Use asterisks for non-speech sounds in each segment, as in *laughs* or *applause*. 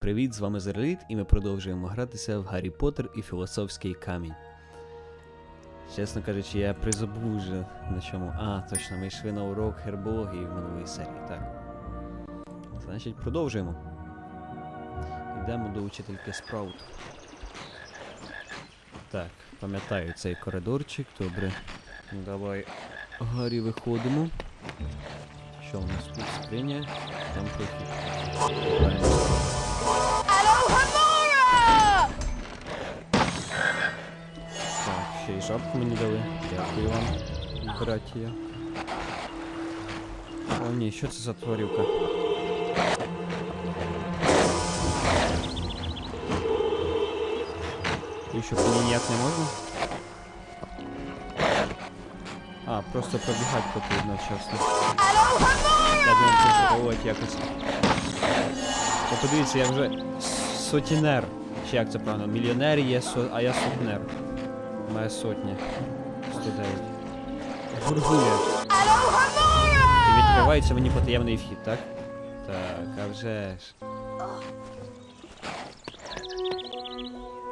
Привіт, з вами Зерліт, і ми продовжуємо гратися в Гаррі Поттер і Філософський камінь. Чесно кажучи, я призабув вже на чому. А, точно, ми йшли на урок гербології в минулій серії, так. Значить, продовжуємо. Йдемо до учительки Спраут. Так, пам'ятаю цей коридорчик, добре. Давай, Гаррі, виходимо. Що у нас тут скриня? Там прохід. Ще й жабку мені дали. Дякую вам, братія. О, ні, що це за тварюка? І що, по ній ніяк не можна? А, просто пробігати потрібно вчасно. Я думав, це зробити якось. О, подивіться, я вже с- сотінер. Чи як це правильно? Мільйонер є, со... а я сотнер. Моя сотня. 109. Гургуля. І відкривається мені потаємний вхід, так? Так, а вже ж.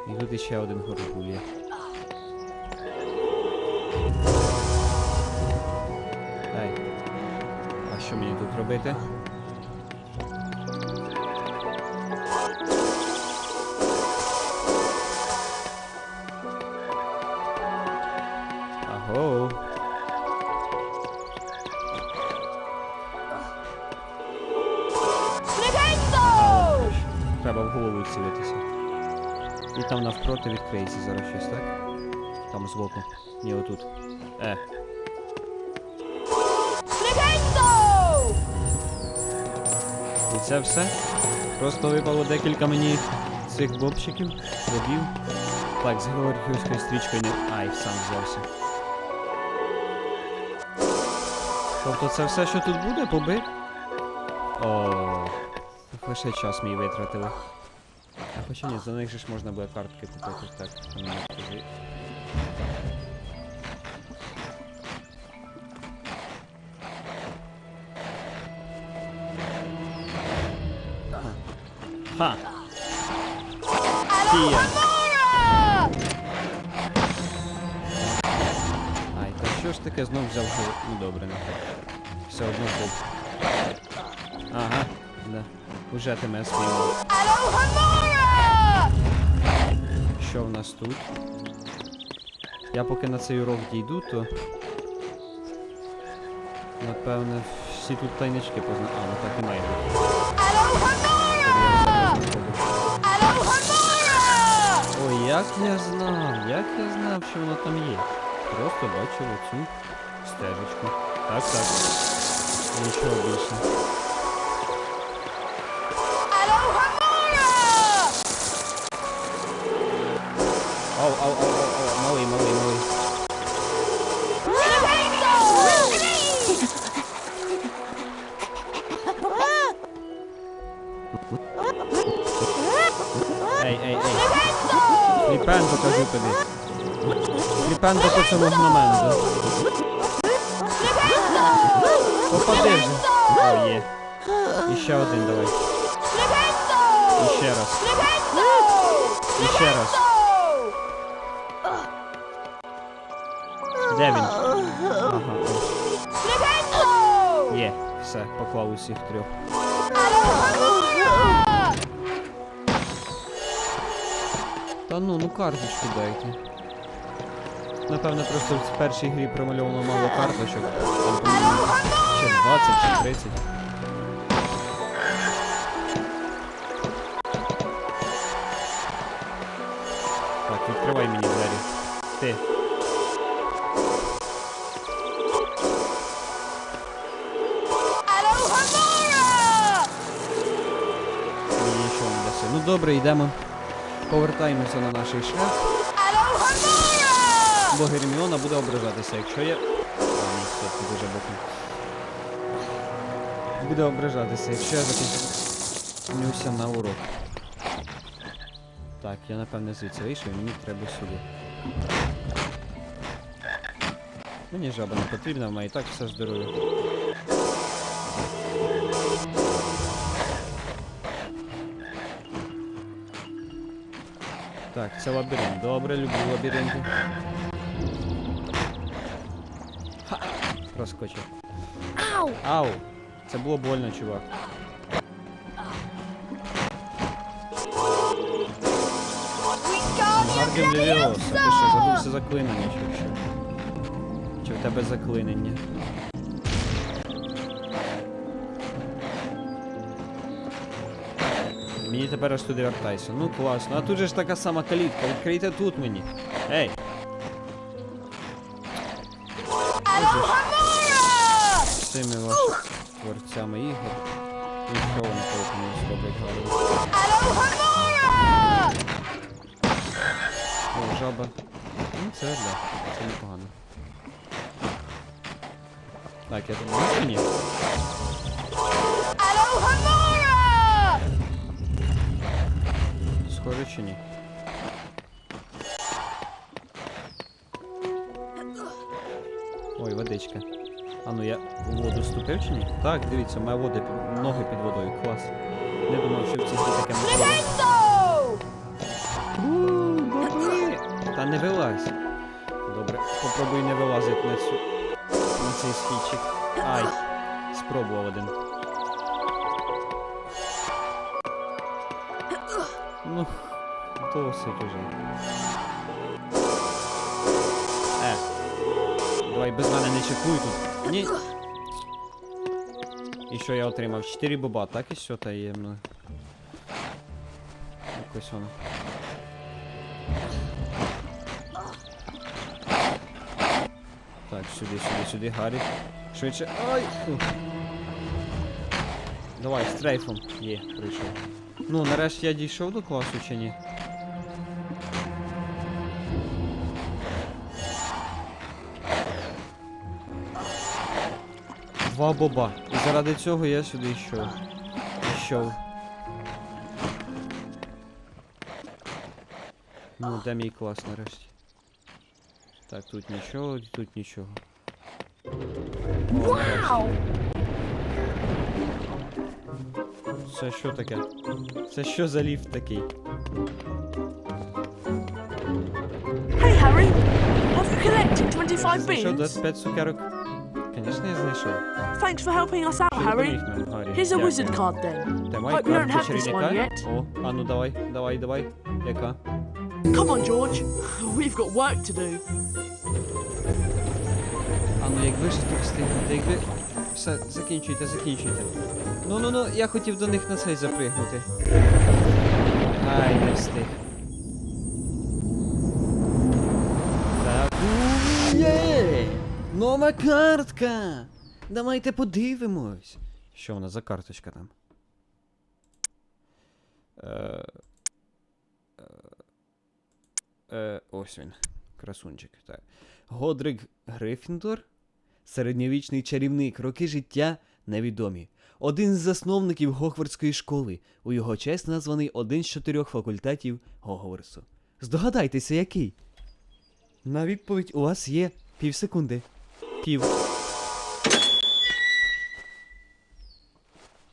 І тут іще один гургуль. Ай. А що мені тут робити? Там навпроти відкриється зараз щось, так? Там збоку. Ні, отут. Е. І це все? Просто випало декілька мені цих бобчиків, бобів. Так, з георгіївською стрічкою не. Ай, сам взявся. Тобто це все, що тут буде, боби? О, лише час мій витратили. Хоча ні, за них же ж можна буде картки купити. Так. Ха! Ай, та що ж таке знов взяв живо? Ну добре, нехай. Все одно був. Ага, да. Уже тебе спіймав. В нас тут? Я поки на цей урок дійду, то. Напевне, всі тут тайнички позна. А, ну так і! Alohomora! Ой, як я знав, як я знав, що воно там є. Просто бачив оцю стежечку. Так, так. Нічого більше. Фліпенто по цьому гноменду. Попади вже. О, є. І ще один давай. І ще раз. І ще раз. Де він? Ага, ось. Є. Все, поклав усіх трьох. Та ну, ну карточку дайте. Напевно, просто в першій грі промальовано мало карточок. Там, чи 20, чи 30. Так, відкривай мені двері. Ти. Ну добре, йдемо. Повертаємося на наш шлях. Бо Герміона буде ображатися, якщо я. А, ні, все, тут уже боком. Буде ображатися, якщо я запізнюся на урок. Так, я напевне звідси вийшов, мені треба сюди. Мені жаба не потрібна, в мене і так все здоров'я. Так, це лабіринт. Добре, люблю лабіринти. Проскочив. Ow! Ау! Це було больно, чувак. Гардіан Левіоса, ти що, забувся заклинення чи що? Чи в тебе заклинення? Мені тепер аж туди вертайся. Ну класно. А тут же ж така сама калітка. Відкрийте тут мені. Ей! Цими вашими творцями ігор. І що вони толком не зроблять жаба. Ну це да, це непогано. Так, я тут чи ні? Схоже чи ні? Ой, водичка. А ну я у воду ступив чи ні? Так, дивіться, у мене води під- ноги під водою. Клас. Не думав, що в цій таке можливо. Та не вилазь. Добре, попробуй не вилазити на цю. на цей східчик. Ай! Спробував один. Ну, досить уже. Давай без мене не чекуй тут. Ні. І що я отримав? 4 боба, так і все таємно. Якось воно. Так, сюди, сюди, сюди, Гаррі. Швидше. Ай! Ух. Давай, стрейфом. Є, прийшов. Ну, нарешті я дійшов до класу чи ні? Два боба. І заради цього я сюди йшов. Йшов. Ну, де мій клас нарешті? Так, тут нічого, тут нічого. Wow! Це що таке? Це що за ліфт такий? Hey Harry, have you collected 25 Ти знайшов beans? 25 цукерок? Звісно, я знайшов. Thanks for helping us out, Що допоміг Harry. нам, Гаррі? Here's a Дякую. wizard card then. Та май Hope you don't картку have this one чарівника. yet. О, а ну давай, давай, давай. Яка? Come on, George. We've got work to do. А ну якби ж тут встигнути, якби. Все, закінчуйте, закінчуйте. Ну ну ну, я хотів до них на цей запригнути. Ай, не встиг. Нова картка! Давайте подивимось. Що вона за карточка там? Е, е, е, ось він. Красунчик. Так. Годрик Грифіндор? Середньовічний чарівник, роки життя невідомі. Один з засновників Гогвардської школи. У його честь названий один з чотирьох факультетів Гогвартсу. Здогадайтеся, який? На відповідь у вас є пів секунди. Пів.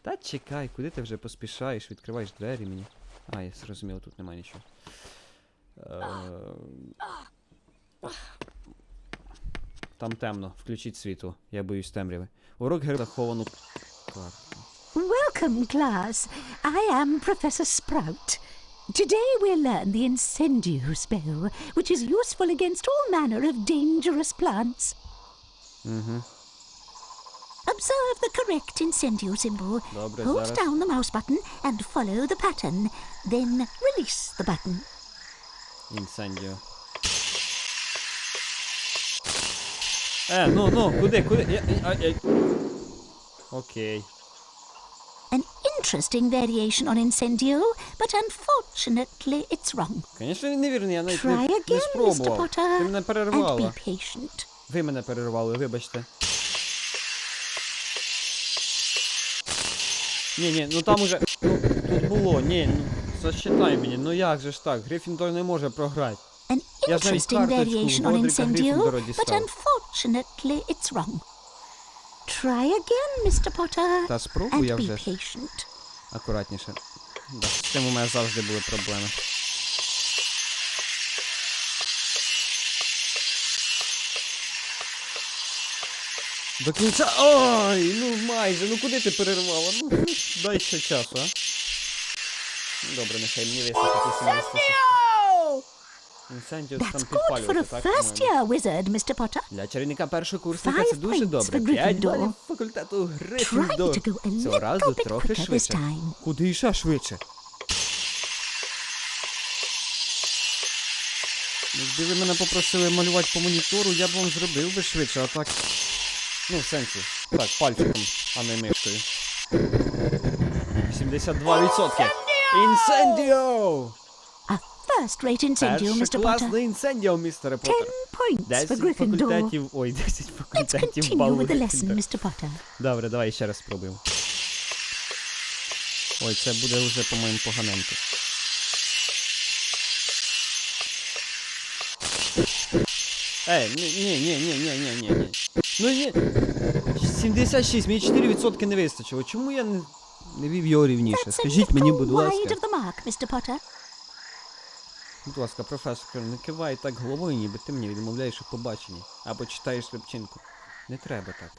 Та чекай, куди ти вже поспішаєш, відкриваєш двері мені. А, я зрозумів, тут немає нічого. Е, Там темно, включіть світло. Я боюсь темряви. Урок гер заховану. Welcome, class. I am Professor Sprout. Today we'll learn the incendio spell, which is useful against all manner of dangerous plants. Угу. Observe the correct incendio symbol. Добре, Hold зараз. down the mouse button and follow the pattern. Then release the button. Інсендіо. Е, ну, ну, куди, куди? Я, я, я... Окей. An interesting variation on incendio, but unfortunately it's wrong. Звісно, він невірний, я навіть Try не, не again, Mr. спробував. Potter, Ти мене and перервала. be patient. Ви мене перервали, вибачте. Ні, ні, ну там уже. Ну, тут було, ні, ну засчитай мені, ну як же ж так? Грифіндор не може програти. Я ж навіть карточку Годрика Гриффіндора дістав. Try again, Mr. Potter, Та спробуй я вже. Акуратніше. Да, з цим у мене завжди були проблеми. До кінця. Ой, ну майже, ну куди ти перервала? Ну, *laughs* дай ще часу, а? Ну, Добре, нехай мені 76. No! Там підпалювати, так? Potter. Для чарівника першокурсника це дуже добре. for 5 Gryffindor. балів факультету a Цього разу трохи швидше. Куди ще швидше? Якби ви мене попросили малювати по монітору, я б вам зробив би швидше, а так. Ну, в сенсі. Так, пальчиком, а не мишкою. 72%. Інсендіо! A first-rate incendio, Mr. Перший Potter. класний інсендіо, містере Ten Поттер. points for 10 Gryffindor. факультетів, ой, 10 Let's факультетів continue балу with the lesson, Гриффіндора. Mr. Potter. Добре, давай ще раз спробуємо. Ой, це буде вже, по-моєму, поганенько. Ей, ні, ні, ні, ні, ні, ні, ні, ні. Ну ні. 76, мені 4% не вистачило. Чому я не, не вів його рівніше? Скажіть мені, будь ласка. Будь ласка, професор, не кивай так головою, ніби ти мені відмовляєш у побаченні. Або читаєш репчинку. Не треба так.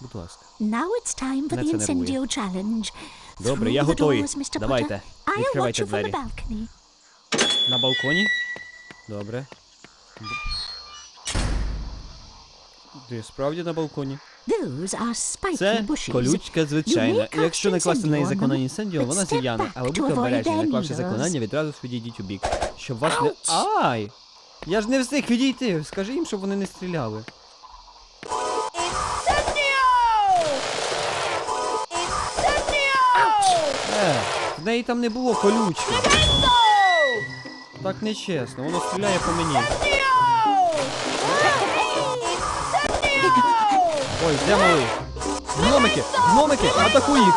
Будь ласка. Now it's time for the incendio challenge. Добре, я готовий. Давайте, відкривайте двері. На балконі? Добре. Ти справді на балконі? Це колючка звичайна. якщо накласти на неї заклинання інсендіо, вона step Але будьте обережні, наклавши заклинання, відразу відійдіть у бік. Щоб вас не. Ай! Я ж не встиг відійти. Скажи їм, щоб вони не стріляли. Е, в неї там не було колючки. Так нечесно, воно стріляє по мені. Ой, де малий? Гномики! Гномики! Атакуй їх!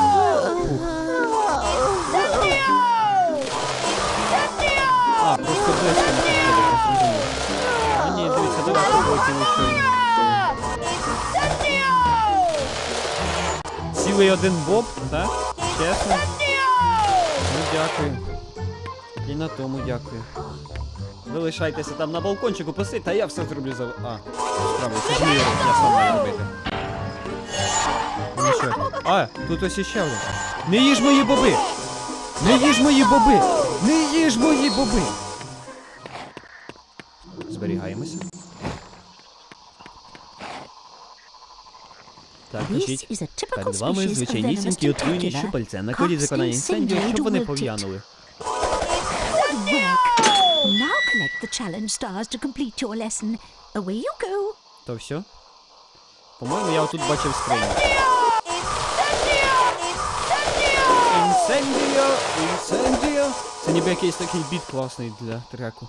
А, просто близько не підходить. Ні, дивіться, далеко полетіли щойно. Цілий один боб, так? Чесно? Ну дякую. І на тому дякую. Ви лишайтеся там на балкончику посидь, та я все зроблю за. А, справді, це ж мій урок, я сам маю робити. Ну що? А, тут ось іще один. Не їж мої боби! Не їж мої боби! Не їж мої боби! Зберігаємося. Так, is Перед вами звичайнісінькі отруйні щупальця. Накладіть Cast законання інсендіо, щоб вони пов'янули. Good work. Now collect the challenge stars to complete your lesson. Away you go. То все? По-моєму, я отут бачив скриню. Інсендіо! Інсендіо! Це ніби якийсь такий біт класний для треку.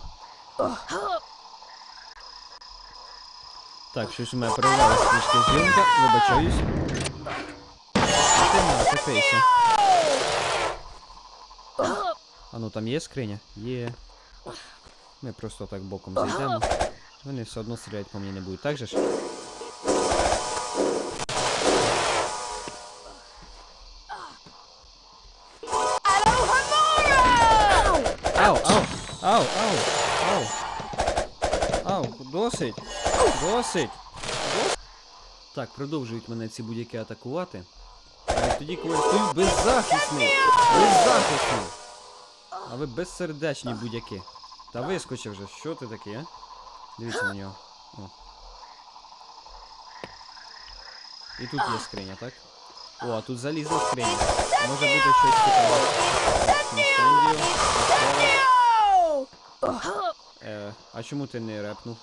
Так, щось у мене перервалася трішки зйомка, вибачаюсь. Ти на, закрийся. А ну там є скриня? Є. Ми просто так боком зайдемо. Вони все одно стріляти по мені не будуть, так же ж? Ау, ау, ау, ау, ау. Ау, досить. Досить. Досить. Так, продовжують мене ці будь-які атакувати. Але тоді, коли стою беззахисний. Беззахисний. А ви безсердечні будь-які. Та вискочив вже, що ти такий, а? Дивіться на нього. О. І тут є скриня, так? О, а тут залізла скриня. Може бути щось цікаве. Інсендіо. Е, а чому ти не репнув?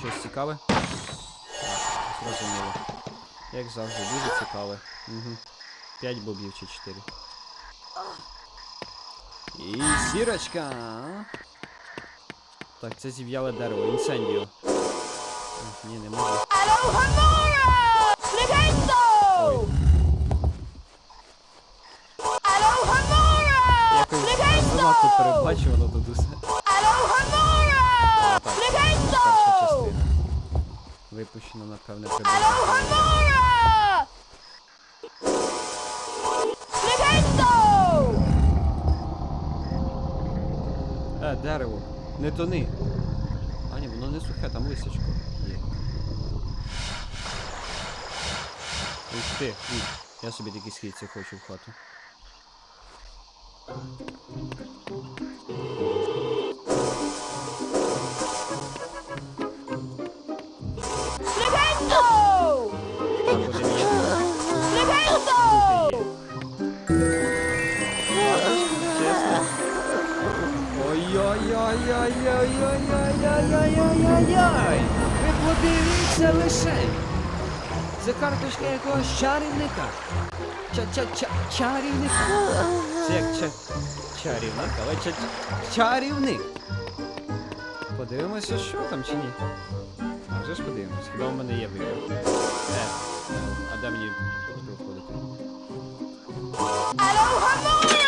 Щось цікаве? Так, зрозуміло. Як завжди, дуже цікаве. Угу. П'ять бобів чи чотири. І сірочка. Так, це зів'яле дерево. Інсендіо. Ах, Ні, не можу. Ой. Якось занадто передбачувано тут усе. Перша частина. Випущено, напевне, приблизно. Е, тони. А ні, воно не сухе, там лисичко є. Ось ти. Я собі такі східці хочу в хату. Ай-яй! Ви подивіться лише! Це карточка якогось чарівника. Ча-ча-ча-чарівник. Це як ча чарівник, але ча чарівник. Подивимося, що там чи ні. А вже ж подивимось, хіба в мене є вибір. Е, а де мені виходити?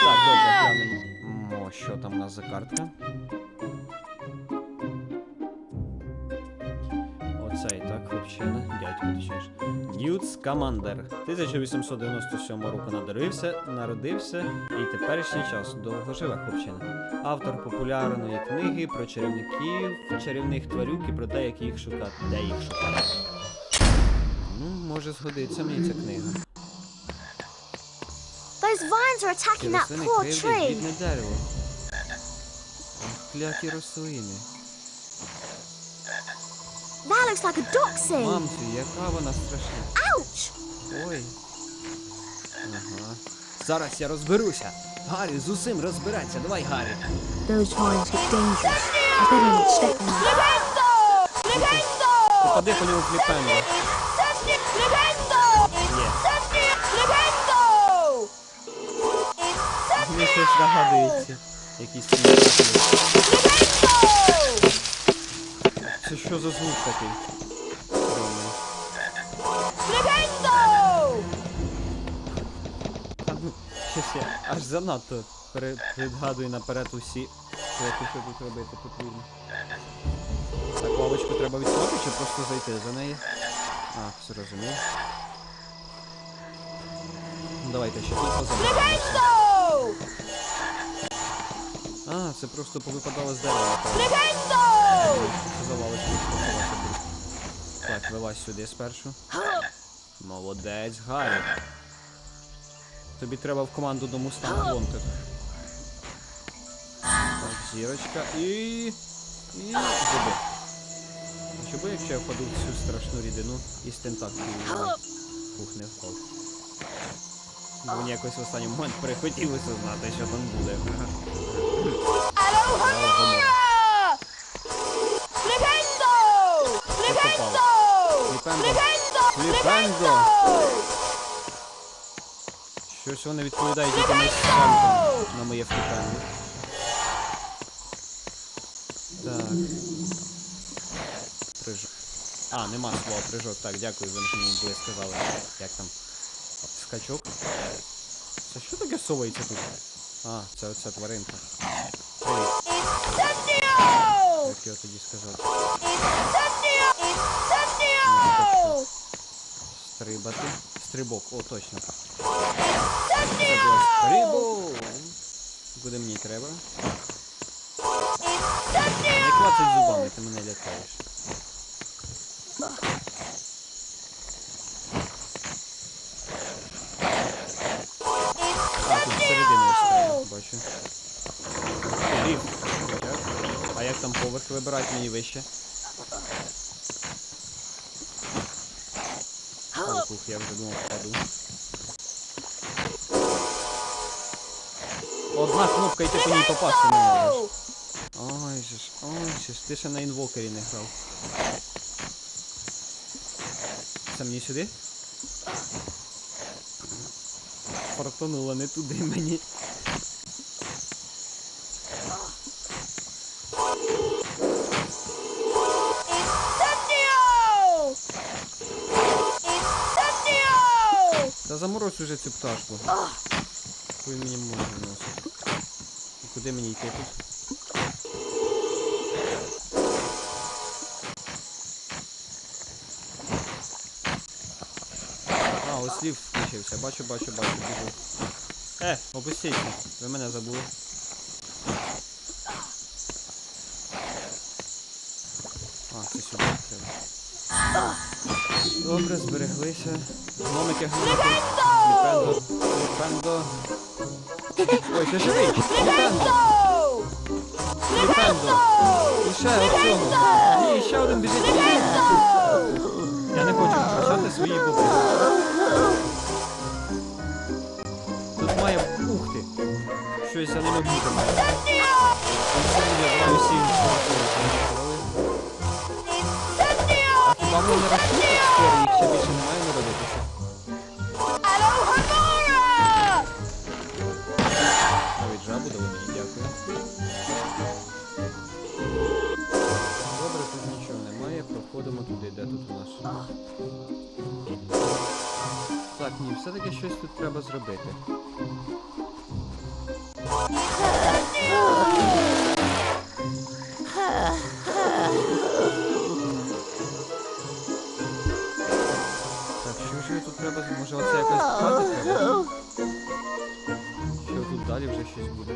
Так, добре, я не... О, що там у нас за картка? Дядько, точніше. Ньют Скамандер. 1897 року народився, народився і теперішній час довго живе хлопчина. Автор популярної книги про чарівників, чарівних тварюк і про те, як їх шукати. Де їх шукати. Ну, може згодиться мені ця книга. Those vines are attacking that poor tree. Кляті рослини. That looks like a doxy. Мамці, яка вона страшна. Ouch! Ой. Ага. Зараз я розберуся. Гаррі, з усім розбирайся. Давай, Гаррі. Those vines look dangerous. I better not step on them. Flipendo! Попади по ньому фліпенго. Flipendo! Є. Flipendo! Мені щось нагадується. Якийсь там мультфільм. Це що за звук такий? Та ну, щось я аж занадто пере- наперед усі кроки, що тут робити потрібно. Так, лавочку треба відсунути чи просто зайти за неї? А, зрозумів. Ну, Давайте ще тут позабираємо. Це просто повипадало з дерева. Так, вилазь сюди спершу. Молодець, Гаррі. Тобі треба в команду до Mustang Wanted. Так, зірочка і. І. Зуби. Що буде, якщо я впаду в цю страшну рідину і з тентаклів Фух, не впав. Бо мені якось в останній момент перехотілося знати, що там буде. Flipendo! Flipendo! Flipendo! Flipendo! Щось вони відповідають якимось сальтом на моє фліпенго. Так. Прыжок. А, нема слова прыжок. Так, дякую, ви мені були сказали. Як там? Скачок. Це що таке совається тут? А, це оця тваринка. Привіт. Як його тоді сказати? Стрибати. Стрибок, о, точно. Забула Стрибок! Куди мені треба? Не клацай зубами, ти мене лякаєш. Там вибирати мені вище? Ой, я вже думав впаду. Одна кнопка і ти по ній попасти не можеш. Ой же ж, ой же ж, ти ще на інвокері не грав. Це мені сюди? Фартануло не туди мені. Заморозь уже цю пташку. Він мені може вносити. І куди мені йти тут? А, ось ліфт включився. Бачу, бачу, бачу, біжу. Е, опустіть. Ви мене забули. А, це сюди треба. Добре, збереглися. Гномики, гномики. Сліпендо. Сліпендо. Ой, ти живий! Go! Сліпендо! І ще оцього. Ні, ще один біжить. Я не хочу втрачати свої боби. Тут має бухти. Щось за ними бути має. Всі буде, давай усі А хіба вони не так скоро, їх ще більше немає народитися? Добре, тут нічого немає, проходимо туди, де тут у нас. Так, ні, все-таки щось тут треба зробити. Так, що ж тут треба? Може оце якось пхати треба? Далі вже щось буде?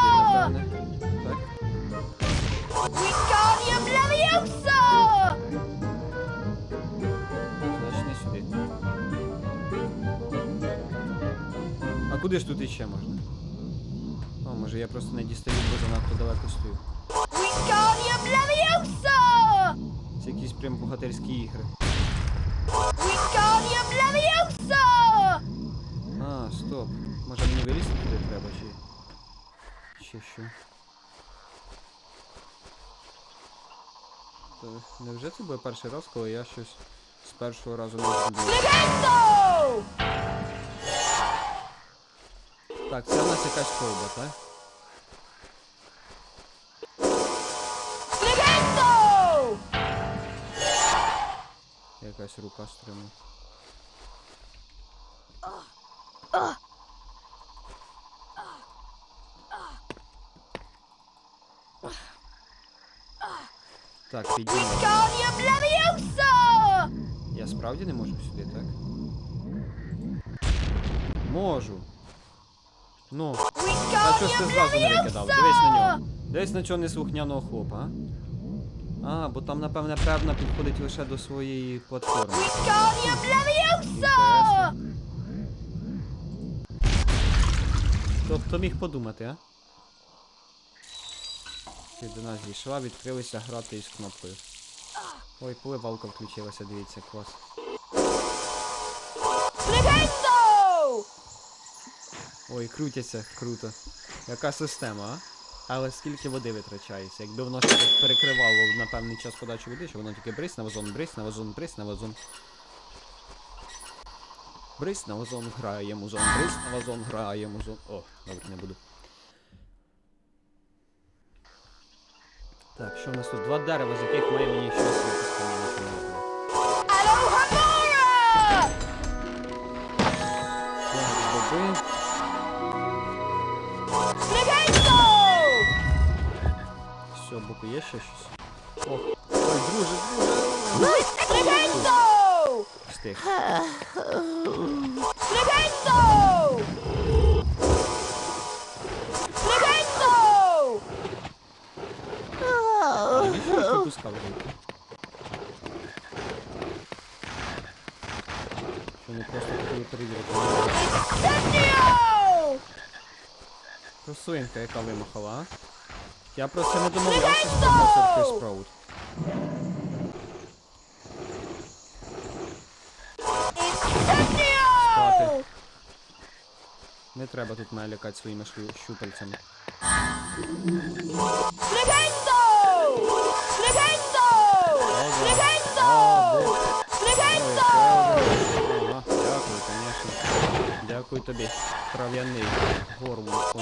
Це сюди, напевне. Так. Значить не сюди. А куди ж тут іще можна? О, може я просто не дістаю, бо занадто далеко стою. Це якісь прям бухгалтерські ігри. Wingardium Leviosa! А, стоп. Може мені вилізти туди треба чи. Чи що? Та невже це буде перший раз, коли я щось з першого разу не зроблю? Legendo! Так, це в нас якась колба, так? Якась рука стримує. Так, підіймо. Wingardium Leviosa! Я справді не можу сюди, так? Можу. Ну, а що ж ти Wingardium зразу не викидав? Дивись на нього. Leviosa! Дивись на цього неслухняного хлопа, а? А, бо там, напевне, певна підходить лише до своєї платформи. Хто, хто міг подумати, а? Ти до нас зійшла, відкрилися грати із кнопкою. Ой, поливалка включилася, дивіться, клас. Ой, крутяться, круто. Яка система, а? Але скільки води витрачається? Якби воно ще перекривало на певний час подачу води, що воно тільки брись на вазон, брись на вазон, брись на вазон. Брись на вазон, грає музон, брись на вазон, грає музон. О, добре, не буду. Так, що в нас тут? Два дерева, з яких має мені щось випустити, цього боку є ще щось? О, ой, друже, друже! Legendo! Встиг. Legendo! Legendo! Навіщо ж випускав? Що не просто хотіли перевірити. Красуєнка, яка вимахала, а? Я просто не домовлявся з професоркою Спраут. Legendo! Не треба тут мене лякати своїми щупальцями. Legendo! Тобі. Трав'яний горло.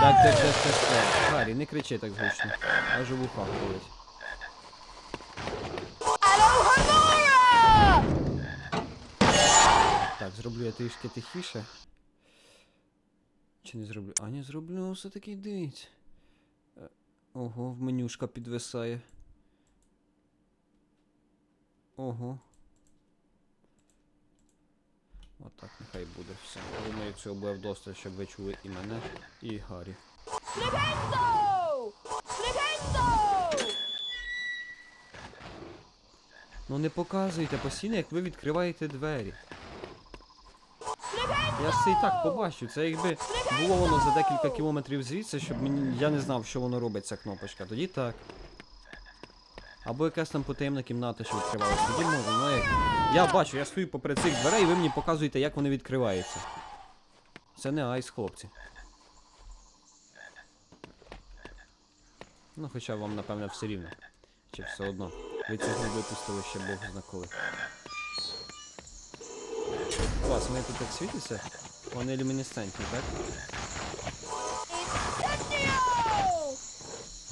Так, так, так, так, так. Гаррі, не кричи так гучно. Аж у вухах болить. Так, зроблю я трішки тихіше. Чи не зроблю? А, не зроблю, все-таки дивіться. Ого, в менюшка підвисає. Ого. Отак нехай буде все. Думаю, цього буде вдосталь, щоб ви чули і мене, і Гаррі. Flipendo! Flipendo! Ну не показуйте постійно, як ви відкриваєте двері. Я це і так побачив. Це якби було воно за декілька кілометрів звідси, щоб мені. Я не знав, що воно робить, ця кнопочка. Тоді так. Або якась там потаємна кімната, що відкривалася. Тоді можна, ну як. Я бачу, я стою попри цих дверей, і ви мені показуєте, як вони відкриваються. Це не айс, хлопці. Ну, хоча вам, напевне, все рівно. Чи все одно. Ви цього випустили ще Бог зна коли. Клас, вони тут так світяться. Вони люмінесцентні, так?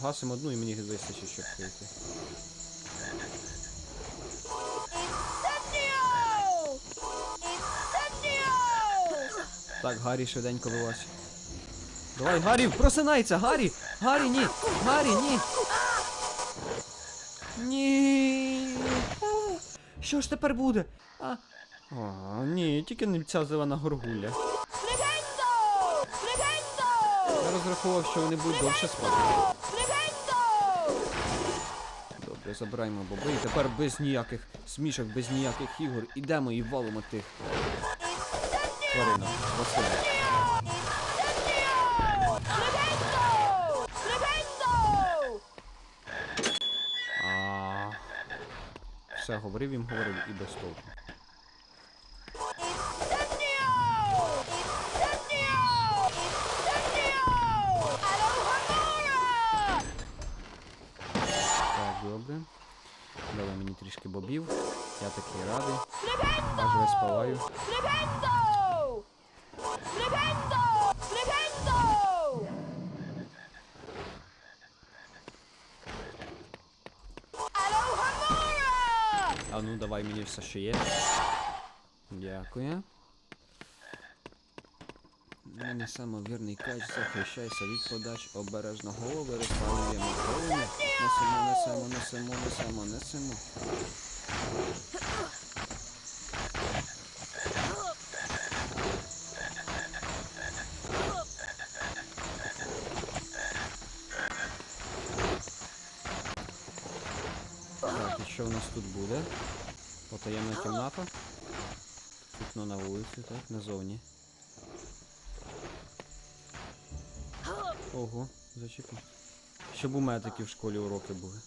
Гасимо одну і мені вистачить, щоб! Incendio! Так, Гаррі швиденько вилазь. Давай, Гаррі, просинайся! Гаррі! Гаррі, ні! Гаррі, ні! Ні! Що ж тепер буде? А, ні, тільки не ця зелена! Flipendo! Я розрахував, що вони будуть довше спати. Добре, забираємо боби і тепер без ніяких смішок, без ніяких ігор ідемо і валимо тих тваринок. Василя. Все, говорив їм, говорив і без толку. Дали мені трішки бобів. Я такий радий. Аж весь палаю. Flipendo! Flipendo! Flipendo! А ну давай мені все, що є. Дякую. Ми несемо вірний кач, захищайся від подач, обережно голови, розпалюємо полум'я. Несемо, несемо, несемо, несемо, несемо. Так, і що в нас тут буде? Потаємна кімната. Вікно на вулиці, так, назовні. Ого, зачекай. Щоб у такі в школі уроки були.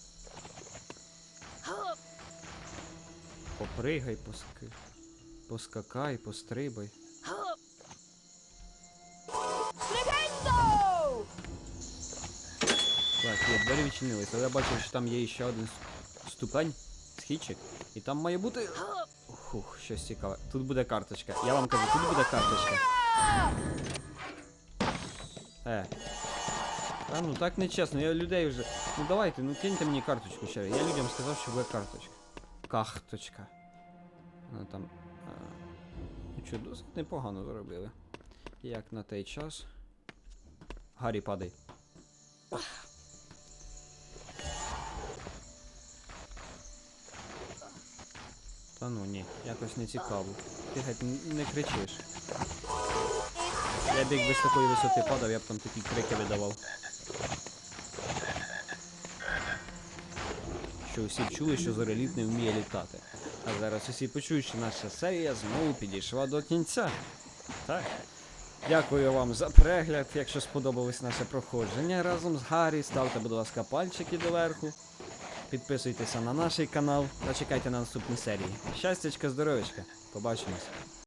Попригай, поски... поскакай, пострибай. Так, є, двері відчинилися, але я бачив, що там є ще один ступень, східчик, і там має бути. Хух, щось цікаве. Тут буде карточка. Я вам кажу, тут буде карточка. Е. Та ну так не чесно, я людей вже. Ну давайте, ну киньте мені карточку ще. Я людям сказав, що буде карточка. Кахточка. Ну там. А... Ну що, досить непогано зробили. Як на той час. Гаррі, падай. Та ну ні, якось не цікаво. Ти геть не кричиш. Я б якби з такої висоти падав, я б там такі крики видавав. Що усі чули, що зореліт не вміє літати. А зараз усі почують, що наша серія знову підійшла до кінця. Так. Дякую вам за перегляд. Якщо сподобалось наше проходження разом з Гаррі, ставте, будь ласка, пальчики доверху. Підписуйтеся на наш канал та чекайте на наступні серії. Щастячка, здоров'ячка. Побачимось.